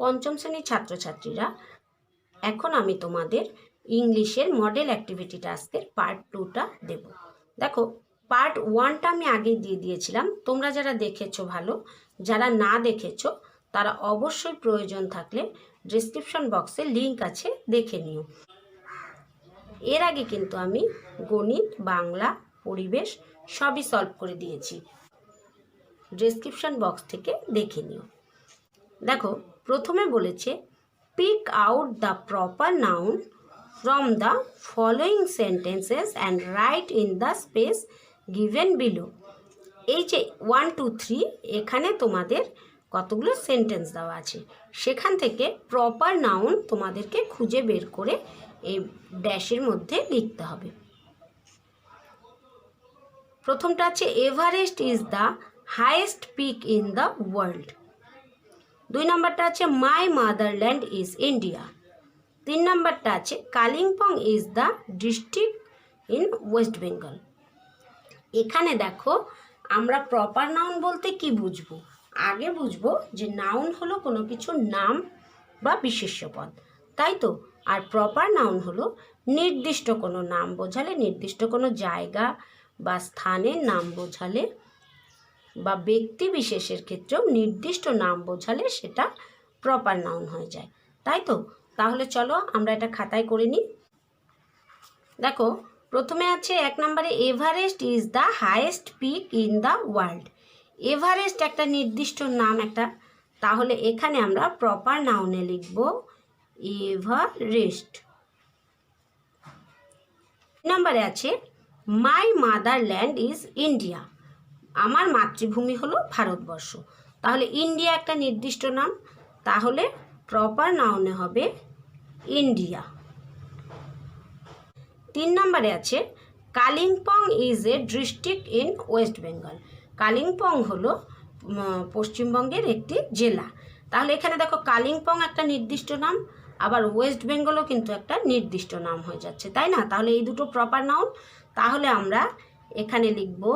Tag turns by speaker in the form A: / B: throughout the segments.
A: পঞ্চম শ্রেণীর ছাত্রছাত্রীরা এখন আমি তোমাদের ইংলিশের মডেল অ্যাক্টিভিটি টাস্কের পার্ট টুটা দেব দেখো পার্ট ওয়ানটা আমি আগেই দিয়ে দিয়েছিলাম তোমরা যারা দেখেছো ভালো যারা না দেখেছো তারা অবশ্যই প্রয়োজন থাকলে ডিসক্রিপশন বক্সে লিঙ্ক আছে দেখে নিও এর আগে কিন্তু আমি গণিত বাংলা পরিবেশ সবই সলভ করে দিয়েছি ডিসক্রিপশন বক্স থেকে দেখে নিও দেখো প্রথমে বলেছে pick out the proper noun from the following sentences and write in the space given below এই যে ওয়ান টু থ্রি এখানে তোমাদের কতগুলো সেন্টেন্স দেওয়া আছে সেখান থেকে প্রপার নাউন তোমাদেরকে খুঁজে বের করে এই ড্যাশের মধ্যে লিখতে হবে প্রথমটা আছে Everest is the highest peak in the world দুই নম্বরটা আছে মাই মাদারল্যান্ড ইজ ইন্ডিয়া তিন নম্বরটা আছে Kalimpong is the district in West Bengal এখানে দেখো আমরা প্রপার নাউন বলতে কি বুঝবো আগে বুঝবো যে নাউন হলো কোনো কিছু নাম বা বিশেষ্য পদ তাই তো আর প্রপার নাউন হলো নির্দিষ্ট কোনো নাম বোঝালে নির্দিষ্ট কোনো জায়গা বা স্থানের নাম বোঝালে বা ব্যক্তি বিশেষের ক্ষেত্রেও নির্দিষ্ট নাম বোঝালে সেটা প্রপার নাউন হয়ে যায় তাই তো তাহলে চলো আমরা এটা খাতায় করে নিই দেখো প্রথমে আছে এক নম্বরে Everest is the highest peak in the world Everest একটা নির্দিষ্ট নাম একটা তাহলে এখানে আমরা প্রপার নাউনে লিখব এভারেস্ট নম্বরে আছে মাই মাদারল্যান্ড ইজ ইন্ডিয়া আমার মাতৃভূমি হলো ভারতবর্ষ তাহলে ইন্ডিয়া একটা নির্দিষ্ট নাম তাহলে প্রপার নাউনে হবে ইন্ডিয়া তিন নম্বরে আছে Kalimpong is a district in West Bengal Kalimpong হলো পশ্চিমবঙ্গের একটি জেলা তাহলে এখানে দেখো কালিম্পং একটা নির্দিষ্ট নাম আবার ওয়েস্ট বেঙ্গলও কিন্তু একটা নির্দিষ্ট নাম হয়ে যাচ্ছে তাই না তাহলে এই দুটো প্রপার নাউন তাহলে আমরা এখানে লিখবো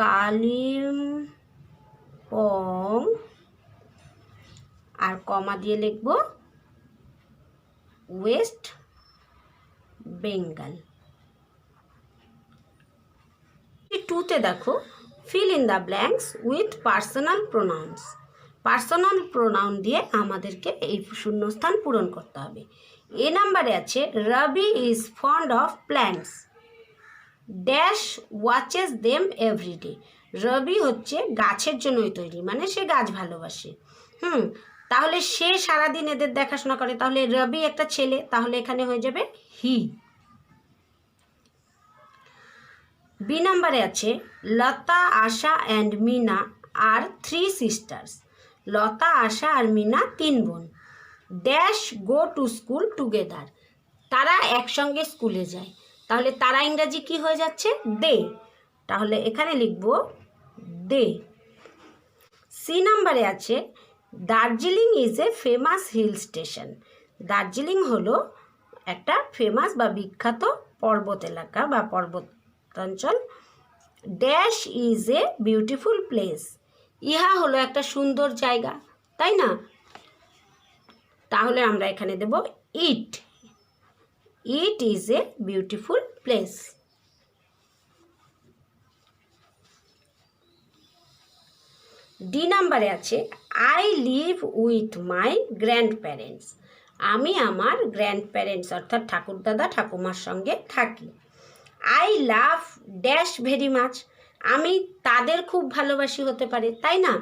A: কালিম্পং আর কমা দিয়ে লিখব ওয়েস্ট বেঙ্গল টুতে দেখো fill in the blanks with personal pronouns personal pronoun দিয়ে আমাদেরকে এই শূন্যস্থান পূরণ করতে হবে এ নাম্বারে আছে Rabi is fond of plants dash watches them everyday Rabi হচ্ছে গাছের জন্যই তৈরি মানে সে গাছ ভালোবাসে হুম তাহলে সে সারাদিন এদের দেখাশোনা করে তাহলে রবি একটা ছেলে তাহলে এখানে হয়ে যাবে হি বি নাম্বারে আছে Lata Asha and Meena are three sisters Lata Asha আর মিনা তিন বোন dash go to school together তারা একসঙ্গে স্কুলে যায় তাহলে তারা ইংরাজি কি হয়ে যাচ্ছে দে তাহলে এখানে লিখব দে সি নাম্বারে আছে Darjeeling is a famous hill station Darjeeling হলো একটা ফেমাস বা বিখ্যাত পর্বত এলাকা বা পর্বতাঞ্চল dash is a beautiful place ইহা হলো একটা সুন্দর জায়গা তাই না তাহলে আমরা এখানে দেব it it is a beautiful place D নাম্বারে আছে I live with my grandparents আমি আমার গ্র্যান্ড প্যারেন্টস অর্থাৎ ঠাকুরদাদা ঠাকুমার সঙ্গে থাকি I love dash very much আমি তাদের খুব ভালোবাসি হতে পারে তাই না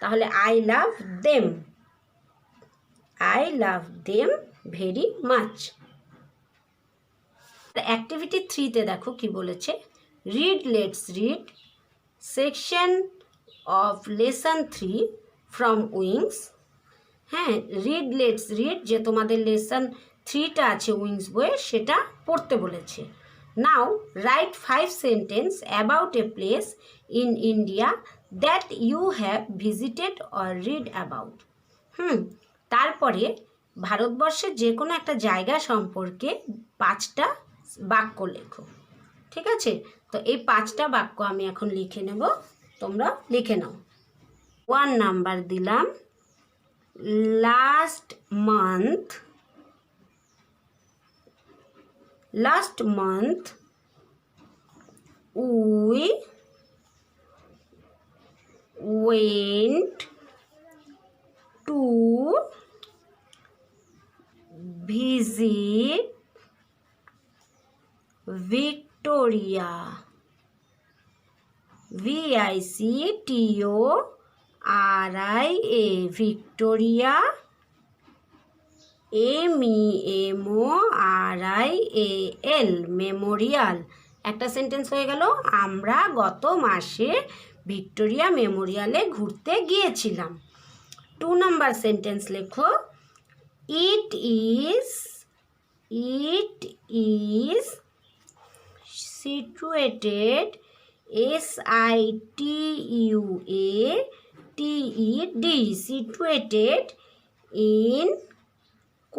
A: তাহলে I love them I love them very much activity থ্রিতে দেখো কি বলেছে read let's read section of lesson three from Wings হ্যাঁ রিড লেটস রিড যে তোমাদের লেসন থ্রিটা আছে উইংস বইয়ে সেটা পড়তে বলেছে now write five sentence about a place in India that you have visited or read about hmm তারপরে ভারতবর্ষের যে কোনো একটা জায়গা সম্পর্কে পাঁচটা বাক্য লেখো ঠিক আছে তো এই পাঁচটা বাক্য আমি এখন লিখে নেব তোমরা লিখে নাও ওয়ান নাম্বার দিলাম last month last month we went to visit Victoria V I C T O R I A Victoria M E M O R I A L memorial একটা সেন্টেন্স হয়ে গেল আমরা গত মাসে ভিক্টোরিয়া মেমোরিয়ালে ঘুরতে গিয়েছিলাম two number sentence লেখো it is it is situated S I T U A T E D situated in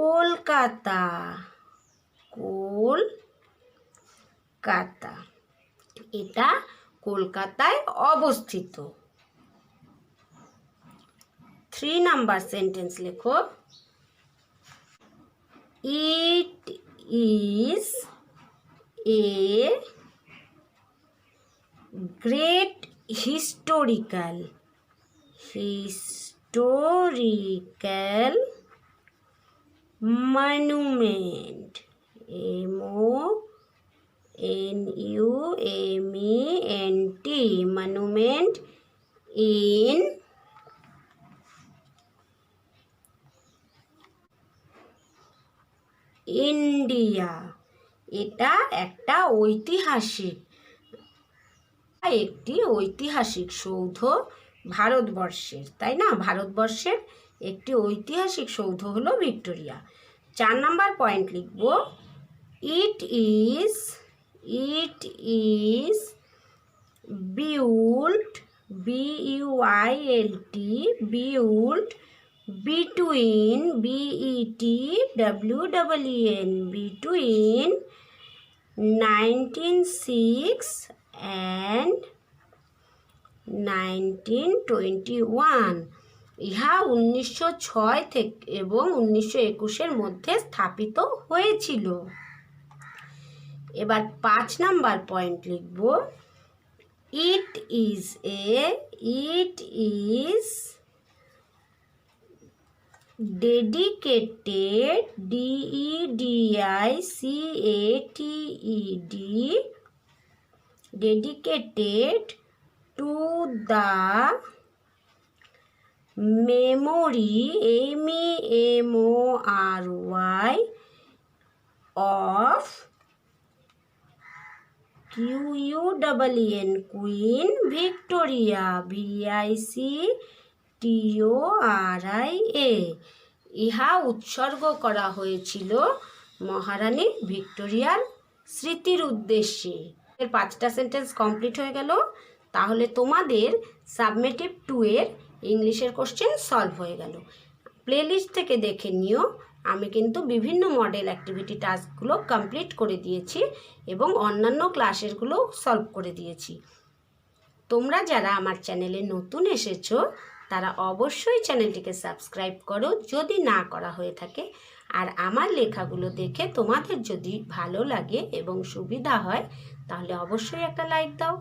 A: Kolkata Kolkata এটা কলকাতায় অবস্থিত থ্রি নাম্বার সেন্টেন্স লেখো it is a great historical historical monument m o n u m e n t monument in India এটা একটা ঐতিহাসিক একটি ঐতিহাসিক সৌধ ভারতবর্ষের তাই না ভারতবর্ষের একটি ঐতিহাসিক সৌধ হলো ভিক্টোরিয়া চার নাম্বার পয়েন্ট লিখব it is it is built I L T built between B E T W T W W nineteen six and nineteen twenty one ইহা উনিশশো ছয় থেকে এবং উনিশশো একুশের মধ্যে স্থাপিত হয়েছিল এবার পাঁচ নাম্বার পয়েন্ট লিখব it is a it is Dedicated, D-E-D-I-C-A-T-E-D, dedicated to the memory, M-E-M-O-R-Y, of Q-U-E-E-N, Queen Victoria, V-I-C টিও এ ইহা উৎসর্গ করা হয়েছিল মহারানী ভিক্টোরিয়ার স্মৃতির উদ্দেশ্যে এর পাঁচটা সেন্টেন্স কমপ্লিট হয়ে গেল তাহলে তোমাদের সাবমেটিভ টু এর ইংলিশের কোশ্চেন সলভ হয়ে গেল প্লেলিস্ট থেকে দেখে নিও আমি কিন্তু বিভিন্ন মডেল অ্যাক্টিভিটি টাস্কগুলো কমপ্লিট করে দিয়েছি এবং অন্যান্য ক্লাসেরগুলো সলভ করে দিয়েছি তোমরা যারা আমার চ্যানেলে নতুন এসেছো তারা অবশ্যই চ্যানেলটিকে সাবস্ক্রাইব করো যদি না করা হয়ে থাকে আর আমার লেখাগুলো দেখে তোমাদের যদি ভালো লাগে এবং সুবিধা হয় তাহলে অবশ্যই একটা লাইক দাও